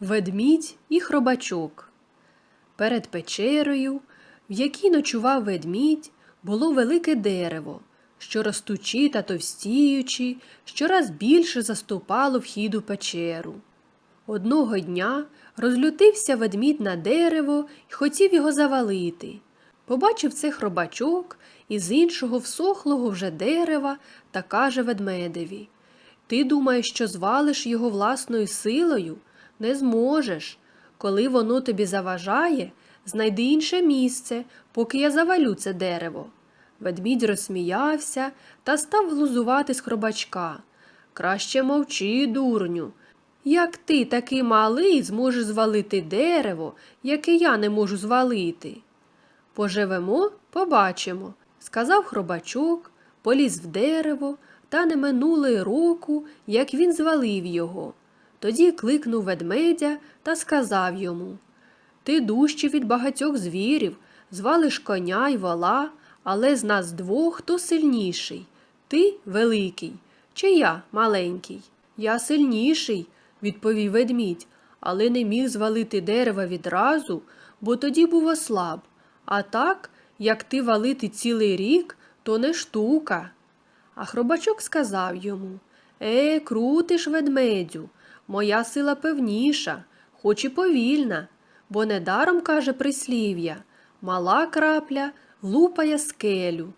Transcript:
Ведмідь і хробачок. Перед печерою, в якій ночував ведмідь, було велике дерево, що ростучи та товстіючи, щораз більше заступало вхід у печеру. Одного дня розлютився ведмідь на дерево і хотів його завалити. Побачив це хробачок із іншого всохлого вже дерева та каже ведмедеві Ти думаєш, що звалиш його власною силою? Не зможеш. Коли воно тобі заважає, знайди інше місце, поки я завалю це дерево. Ведмідь розсміявся та став глузувати з хробачка. Краще мовчи, дурню. Як ти такий малий зможеш звалити дерево, яке я не можу звалити? Поживемо, побачимо, сказав хробачок, поліз в дерево, та не минуло року, як він звалив його. Тоді кликнув ведмедя та сказав йому Ти дужче від багатьох звірів, звалиш коня й вола, але з нас двох хто сильніший? Ти великий, чи я маленький? Я сильніший, відповів ведмідь, але не міг звалити дерева відразу, бо тоді був ослаб. А так, як ти валити цілий рік, то не штука. А хробачок сказав йому Е, крутиш, ведмедю, моя сила певніша, хоч і повільна, бо недаром каже прислів'я мала крапля лупає скелю.